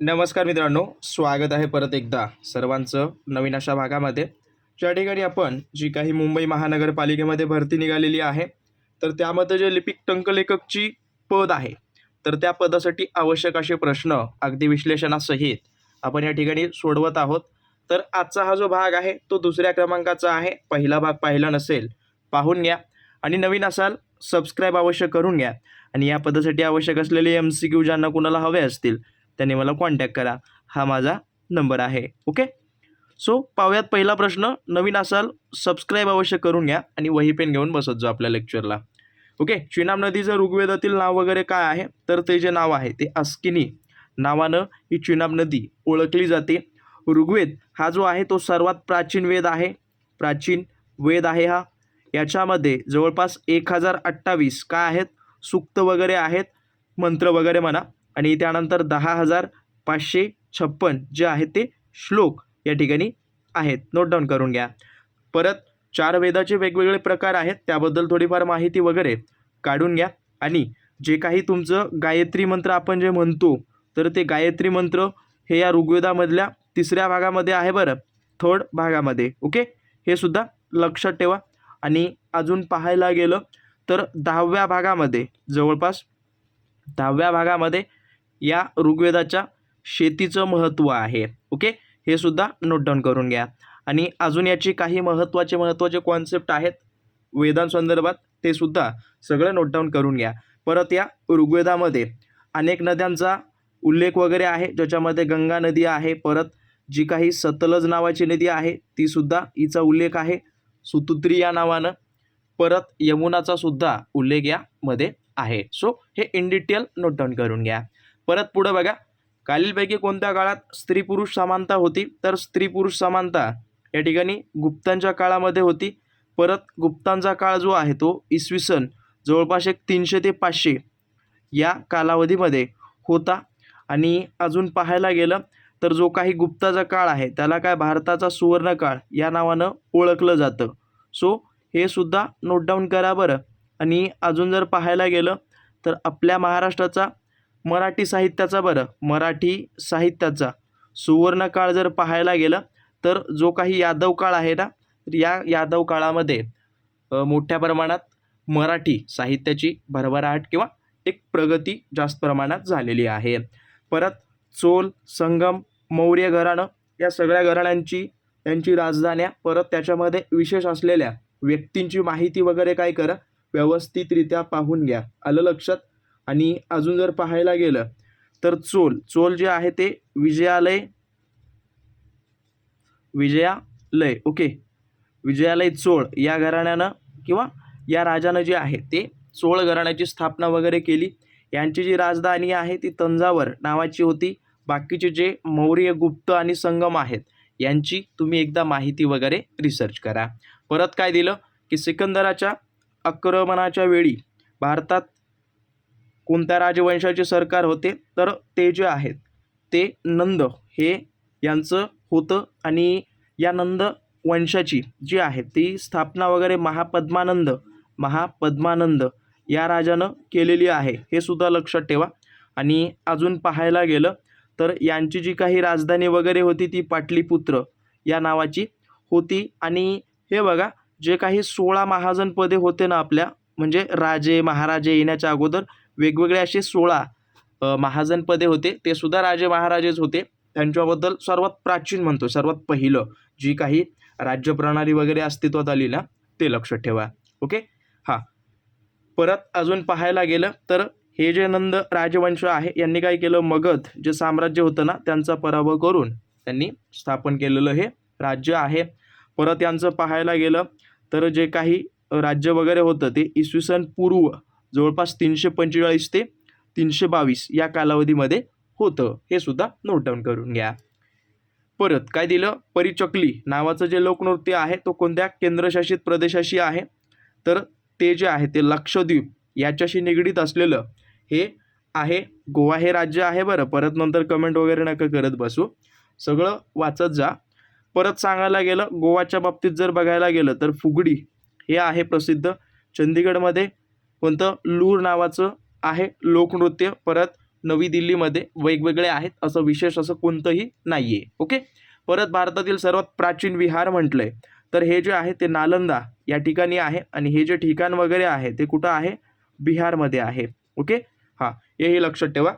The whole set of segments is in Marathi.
नमस्कार मित्रांनो स्वागत आहे परत एकदा सर्वांचं नवीन अशा भागामध्ये. ज्या ठिकाणी आपण जी काही मुंबई महानगरपालिकेमध्ये भरती निघालेली आहे तर त्यामध्ये जे लिपिक टंकलेखकची पद आहे तर त्या पदासाठी आवश्यक असे प्रश्न अगदी विश्लेषणासहित आपण या ठिकाणी सोडवत आहोत. तर आजचा हा जो भाग आहे तो दुसऱ्या क्रमांकाचा आहे. पहिला भाग पाहिला नसेल पाहून घ्या. आणि नवीन असाल सबस्क्राईब अवश्य करून घ्या. आणि या पदासाठी आवश्यक असलेले एम सी क्यू ज्यांना कुणाला हवे असतील त्यांनी मला कॉन्टॅक्ट करा. हा माझा नंबर आहे. ओके सो पाहूयात पहिला प्रश्न. नवीन असाल सबस्क्राईब अवश्य करून घ्या आणि वही पेन घेऊन बसत जा आपल्या लेक्चरला ओके श्रीनाम नदीचं ऋग्वेदातील नाव वगैरे काय आहे? तर ते जे नाव आहे ते अस्किनी नावानं ही चिनाब नदी ओळखली जाते. ऋग्वेद हा जो आहे तो सर्वात प्राचीन वेद आहे. प्राचीन वेद आहे हा. याच्यामध्ये जवळपास एक हजार अठ्ठावीस काय आहेत? सूक्त वगैरे आहेत मंत्र वगैरे म्हणा. आणि त्यानंतर दहा हजार पाचशे छप्पन जे आहेत ते श्लोक या ठिकाणी आहेत. नोट डाऊन करून घ्या. परत चार वेदाचे वेगवेगळे प्रकार आहेत त्याबद्दल थोडीफार माहिती वगैरे काढून घ्या. आणि जे काही तुमचं गायत्री मंत्र आपण जे म्हणतो तर ते गायत्री मंत्र हे या ऋग्वेदामधल्या तिसऱ्या भागामध्ये आहे बरं थर्ड भागामध्ये. ओके हे सुद्धा लक्षात ठेवा. आणि अजून पाहायला गेलं तर दहाव्या भागामध्ये जवळपास दहाव्या भागामध्ये या ऋग्वेदाच्या शेतीचं महत्त्व आहे. ओके? हे सुद्धा नोट डाऊन करून घ्या. आणि अजून याची काही महत्त्वाचे महत्त्वाचे कॉन्सेप्ट आहेत. वेदांसंदर्भात ते सुद्धा सगळं नोट डाऊन करून घ्या. परत या ऋग्वेदामध्ये अनेक नद्यांचा उल्लेख वगैरे आहे ज्याच्यामध्ये गंगा नदी आहे. परत जी काही सतलज नावाची नदी आहे तीसुद्धा हिचा उल्लेख आहे. सुतुत्री या नावानं. परत यमुनाचा सुद्धा उल्लेख यामध्ये आहे. सो हे इन डिटेल नोट डाऊन करून घ्या. परत पुढं बघा. खालीलपैकी कोणत्या काळात स्त्री पुरुष समानता होती? तर स्त्री पुरुष समानता या ठिकाणी गुप्तांच्या काळामध्ये होती. परत गुप्तांचा काळ जो आहे तो इसवी सन जवळपास एक तीनशे ते पाचशे या कालावधीमध्ये होता. आणि अजून पाहायला गेलं तर जो काही गुप्ताचा काळ आहे त्याला काय भारताचा सुवर्णकाळ या नावानं ओळखलं जातं. सो हे सुद्धा नोट डाऊन करा बरं. आणि अजून जर पाहायला गेलं तर आपल्या महाराष्ट्राचा मराठी साहित्याचा बरं. मराठी साहित्याचा सुवर्णकाळ जर पाहायला गेलं तर जो काही यादव काळ आहे ना तर या यादव काळामध्ये मोठ्या प्रमाणात मराठी साहित्याची भरभराट किंवा एक प्रगती जास्त प्रमाणात झालेली आहे. परत चोल संगम मौर्य घराणं या सगळ्या घराण्यांची त्यांची राजधान्या परत त्याच्यामध्ये विशेष असलेल्या व्यक्तींची माहिती वगैरे काय करा व्यवस्थितरित्या पाहून घ्या. आलं लक्षात? आणि अजून जर पाहायला गेलं तर चोल चोल जे आहे ते विजयालय विजयालय ओके. विजयालय चोळ या घराण्यानं किंवा या राजानं जे आहे ते चोळ घराण्याची स्थापना वगैरे केली. यांची जी राजधानी आहे ती तंजावर नावाची होती. बाकीचे जे मौर्य गुप्त आणि संगम आहेत यांची तुम्ही एकदा माहिती वगैरे रिसर्च करा. परत काय दिलं की सिकंदराच्या आक्रमणाच्या वेळी भारतात कोणत्या राजवंशाचे सरकार होते? तर ते जे आहेत ते नंद हे यांचं होतं आणि या नंद वंशाची जी आहे ती स्थापना वगैरे महापद्मानंद महापद्मानंद या राजानं केलेली आहे हे सुद्धा लक्षात ठेवा. आणि अजून पाहायला गेलं तर यांची जी काही राजधानी वगैरे होती ती पाटलीपुत्र या नावाची होती. आणि हे बघा जे काही सोळा महाजनपदे होते ना आपल्या म्हणजे राजे महाराजे येण्याच्या अगोदर वेगवेगळे असे सोळा महाजनपदे होते. ते सुद्धा राजे महाराजेच होते. त्यांच्याबद्दल सर्वात प्राचीन म्हणतो सर्वात पहिलं जी काही राज्यप्रणाली वगैरे अस्तित्वात आली ना ते लक्षात ठेवा. ओके? हां. परत अजून पाहायला गेलं तर हे जे नंद राजवंश आहे यांनी काय केलं? मगध जे साम्राज्य होतं ना त्यांचा पराभव करून त्यांनी स्थापन केलेलं हे राज्य आहे. परत यांचं पाहायला गेलं तर जे काही राज्य वगैरे होतं ते इसवी सन पूर्व जवळपास तीनशे पंचेचाळीस ते तीनशे बावीस या कालावधीमध्ये होतं. हे सुद्धा नोट डाऊन करून घ्या. परत काय दिलं? परिचकली नावाचं जे लोकनृत्य आहे तो कोणत्या केंद्रशासित प्रदेशाशी आहे? तर ते जे आहे ते लक्षद्वीप याच्याशी निगडीत असलेलं हे आहे. गोवा हे राज्य आहे बरं. परत नंतर कमेंट वगैरे नका करत बसू. सगळं वाचत जा. परत सांगायला गेलं गोवाच्या बाबतीत जर बघायला गेलं तर फुगडी हे आहे प्रसिद्ध. चंदीगडमध्ये कोणतं? लूर नावाचं आहे लोकनृत्य. परत नवी दिल्लीमध्ये वेगवेगळे आहेत. असं विशेष असं कोणतंही नाही आहे ओके? परत भारतातील सर्वात प्राचीन विहार म्हटलं आहे तर हे जे आहे ते नालंदा या ठिकाणी आहे. आणि हे जे ठिकाण वगैरे आहे ते कुठं आहे? बिहारमध्ये आहे. ओके? हां हेही लक्षात ठेवा.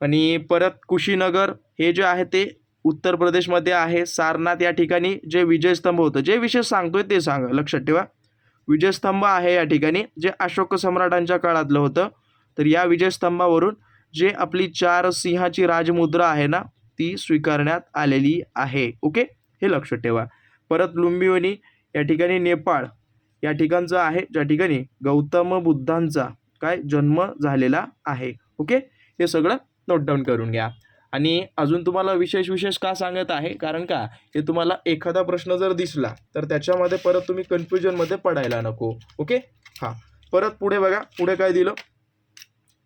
आणि परत कुशीनगर हे जे आहे ते उत्तर प्रदेशमध्ये आहे. सारनाथ या ठिकाणी जे विजयस्तंभ होतं. जे विशेष सांगतोय ते सांगा. लक्षात ठेवा. विजयस्तंभ आहे या ठिकाणी जे अशोक सम्राटांच्या काळातलं होतं. तर या विजयस्तंभावरून जे आपली चार सिंहाची राजमुद्रा आहे ना ती स्वीकारण्यात आलेली आहे. ओके? हे लक्षात ठेवा. परत लुंबिवनी या ठिकाणी नेपाळ. या ठिकाणचं आहे ज्या ठिकाणी गौतम बुद्धांचा काय जन्म झालेला आहे. ओके? हे सगळं नोट डाऊन करून घ्या. आणि अजून तुम्हाला विशेष विशेष का सांगत आहे? कारण का हे तुम्हाला एखादा प्रश्न जर दिसला तर त्याच्यामध्ये परत तुम्ही कन्फ्युजनमध्ये पडायला नको. ओके हां. परत पुढे बघा पुढे काय दिलं?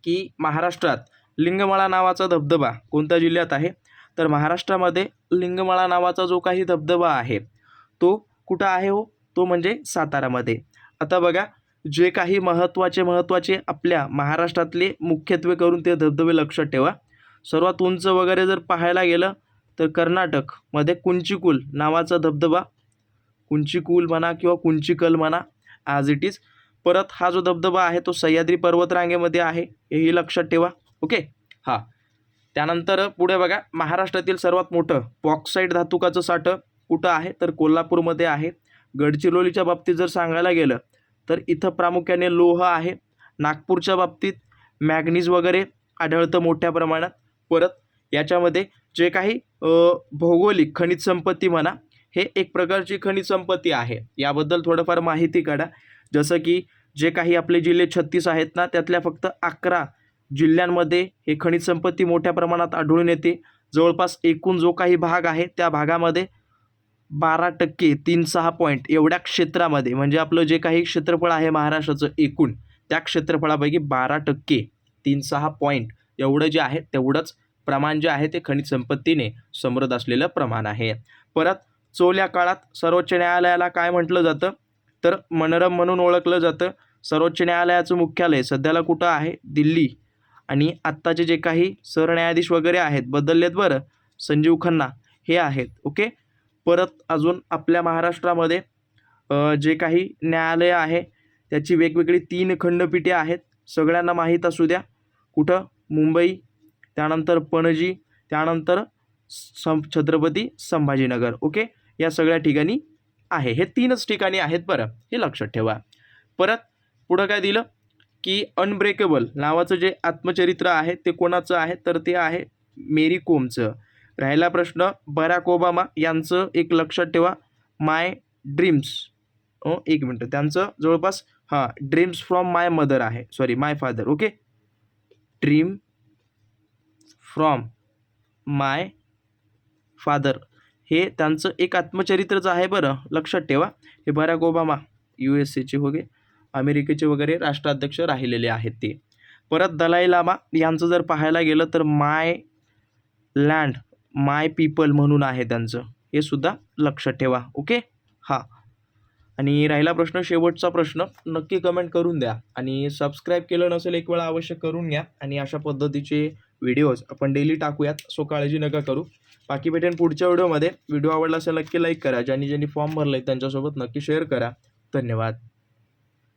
की महाराष्ट्रात लिंगमळा नावाचा धबधबा कोणत्या जिल्ह्यात आहे? तर महाराष्ट्रामध्ये लिंगमळा नावाचा जो काही धबधबा आहे तो कुठं आहे हो? तो म्हणजे सातारामध्ये. आता बघा जे काही महत्त्वाचे महत्त्वाचे आपल्या महाराष्ट्रातले मुख्यत्वे करून ते धबधबे लक्षात ठेवा. सर्वात उंच वगैरे जर पाहायला गेलं तर कर्नाटकमध्ये कुंचिकुल नावाचा धबधबा कुंचिकुल म्हणा किंवा कुंचिकल म्हणा ॲज इट इज परत हा जो धबधबा आहे तो सह्याद्री पर्वतरांगेमध्ये आहे हेही लक्षात ठेवा. ओके हां. त्यानंतर पुढे बघा महाराष्ट्रातील सर्वात मोठं बॉक्साईट धातुकाचं साठं कुठं आहे? तर कोल्हापूरमध्ये आहे. गडचिरोलीच्या बाबतीत जर सांगायला गेलं तर इथं प्रामुख्याने लोह आहे. नागपूरच्या बाबतीत मॅग्नीज वगैरे आढळतं मोठ्या प्रमाणात. परत याच्यामध्ये जे काही भौगोलिक खनिज संपत्ती म्हणा हे एक प्रकारची खनिज संपत्ती आहे. याबद्दल थोडंफार माहिती काढा. जसं की जे काही आपले जिल्हे छत्तीस आहेत ना त्यातल्या फक्त अकरा जिल्ह्यांमध्ये हे खनिज संपत्ती मोठ्या प्रमाणात आढळून येते. जवळपास एकूण जो काही भाग आहे त्या भागामध्ये बारा टक्के तीन सहा पॉईंट एवढ्या क्षेत्रामध्ये म्हणजे आपलं जे काही क्षेत्रफळ आहे महाराष्ट्राचं एकूण त्या क्षेत्रफळापैकी बारा टक्के तीन सहा पॉईंट एवढं जे आहे तेवढंच प्रमाण जे आहे ते खनिज संपत्तीने समृद्ध असलेलं प्रमाण आहे. परत चोल्या काळात सर्वोच्च न्यायालयाला काय म्हटलं जातं? तर मनोरम म्हणून ओळखलं जातं. सर्वोच्च न्यायालयाचं मुख्यालय सध्याला कुठं आहे? दिल्ली. आणि आत्ताचे जे काही सरन्यायाधीश वगैरे आहेत बदललेत बरं. संजीव खन्ना हे आहेत ओके? परत अजून आपल्या महाराष्ट्रामध्ये जे काही न्यायालय आहे त्याची वेगवेगळी तीन खंडपीठे आहेत. सगळ्यांना माहीत असू द्या. कुठं? मुंबई त्यानंतर पणजी त्यानंतर सं छत्रपती संभाजीनगर. ओके या सगळ्या ठिकाणी आहे. हे तीनच ठिकाणी आहेत बरं. हे लक्षात ठेवा. परत पुढं काय दिलं? की अनब्रेकेबल नावाचं जे आत्मचरित्र आहे ते कोणाचं आहे? तर ते आहे मेरी कोमचं. राहिला प्रश्न बराक ओबामा यांचं एक लक्षात ठेवा. माय ड्रीम्स ओ एक मिनटं. त्यांचं जवळपास हां ड्रीम्स फ्रॉम माय मदर आहे. Sorry my father okay dream from my father. हे त्यांचं एक आत्मचरित्रच आहे बरं. लक्षात ठेवा. हे बराक ओबामा यू एस एचे वगैरे अमेरिकेचे वगैरे राष्ट्राध्यक्ष राहिलेले आहेत ते. परत दलाई लामा यांचं जर पाहायला गेलं तर माय लँड माय पीपल म्हणून आहे त्यांचं. हे सुद्धा लक्षात ठेवा. ओके? हां. आणि राहिला प्रश्न शेवटचा प्रश्न नक्की कमेंट करून द्या. आणि सबस्क्राईब केलं नसेल एक वेळा अवश्य करून घ्या. आणि अशा पद्धतीचे व्हिडिओज आपण डेली टाकूयात सो काळजी नका करू. बाकी भेटेन पुढच्या व्हिडिओमध्ये व्हिडिओ आवडला असेल नक्की लाईक करा. ज्यांनी ज्यांनी फॉर्म भरला आहे त्यांच्यासोबत नक्की शेअर करा. धन्यवाद.